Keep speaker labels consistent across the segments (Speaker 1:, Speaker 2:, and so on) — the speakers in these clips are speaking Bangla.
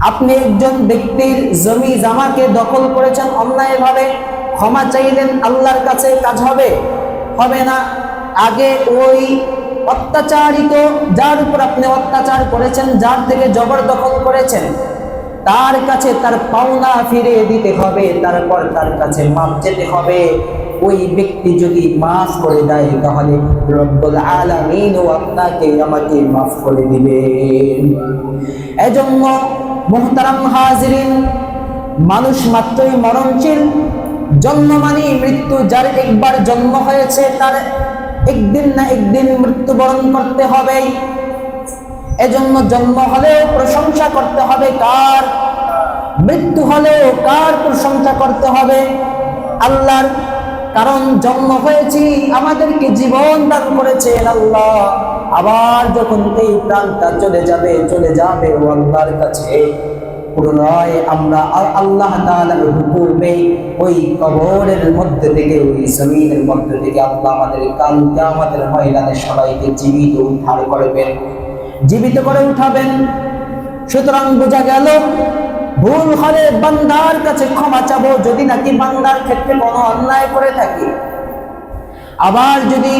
Speaker 1: আপনি একজন ব্যক্তির জমি জামাকে দখল করেছেন, অন্যায়ভাবে ক্ষমা চাইলেন, আল্লাহর কাছে কাজ হবে? হবে না। আগে ওই অত্যাচারিত, যার উপর আপনি অত্যাচার করেছেন, যার থেকে জবরদখল করেছেন, তার কাছে তার পাওনা ফিরিয়ে দিতে হবে, তারপর তার কাছে মাপ যেতে হবে। ওই ব্যক্তি যদি মাফ করে দেয়, তাহলে রব্বুল আলামিনও আপনাকে আমাকে মাফ করে দিবেন। এজন্য মুহতারাম হাজিরিন, মানুষ মাত্রই মরণশীল জন্ম মানে মৃত্যু, যার একবার জন্ম হয়েছে তার একদিন না একদিন মৃত্যুবরণ করতে হবেই এজন্য জন্ম হলেও প্রশংসা করতে হবে, কার মৃত্যু হলেও কার প্রশংসা করতে হবে? আল্লাহর কারণ জন্ম হয়েছি, আমাদেরকে জীবন দান করেছেন আল্লাহ। আবার যখন এই প্রাণটা চলে যাবে চলে যাবে ও আল্লাহর কাছে আমরা আল্লাহ ওই কবরের মধ্যে থেকে, ওই মধ্যে থেকে আল্লাহ আমাদের আমাদের সবাইকে জীবিত করবেন। জীবিত করে উঠাবেন। সুতরাং বোঝা গেল ভুল হলে বান্দার কাছে ক্ষমা চাবো, যদি নাকি বান্দার ক্ষেত্রে কোনো অন্যায় করে থাকি। আবার যদি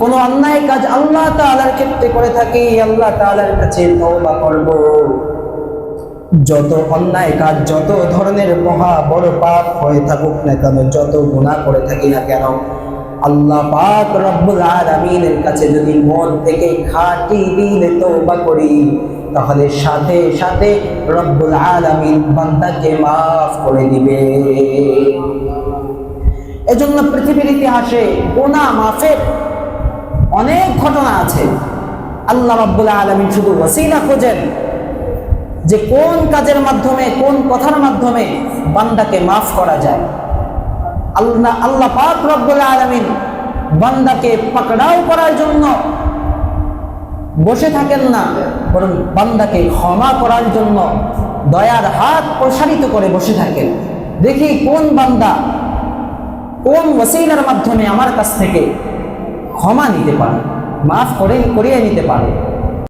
Speaker 1: কোনো অন্যায় কাজ আল্লাহ তাআলার ক্ষেত্রে করে থাকি, আল্লাহ তাআলার কাছে তওবা করব। যত অন্যায় কাজ, যত ধরনের মহা বড় পাপ হয়ে থাকুক না কেন, যত গুণা করে থাকি না কেন আল্লাহ পাক রব্বুল আলামিনের কাছে যদি মন থেকে দিলে করি, তাহলে সাথে সাথে রব্বুল আলামিন বান্দাকে করে দিবে। এজন্য পৃথিবীর ইতিহাসে গুনাহ মাফের অনেক ঘটনা আছে। আল্লাহ রাব্বুল আলামিন শুধু ওসিলা খোঁজেন যে কোন কাজের মাধ্যমে, কোন কথার মাধ্যমে বান্দাকে মাফ করা যায়। আল্লাহ আল্লাহ পাক রব্বুল আলামিন বান্দাকে পাকড়াও করার জন্য বসে থাকেন না, বরং বান্দাকে ক্ষমা করার জন্য দয়ার হাত প্রসারিত করে বসে থাকেন। দেখি কোন বান্দা কোন ওসিলার মাধ্যমে আমার কাছ থেকে ক্ষমা নিতে পারে, মাফ করে, করিয়ে নিতে পারে।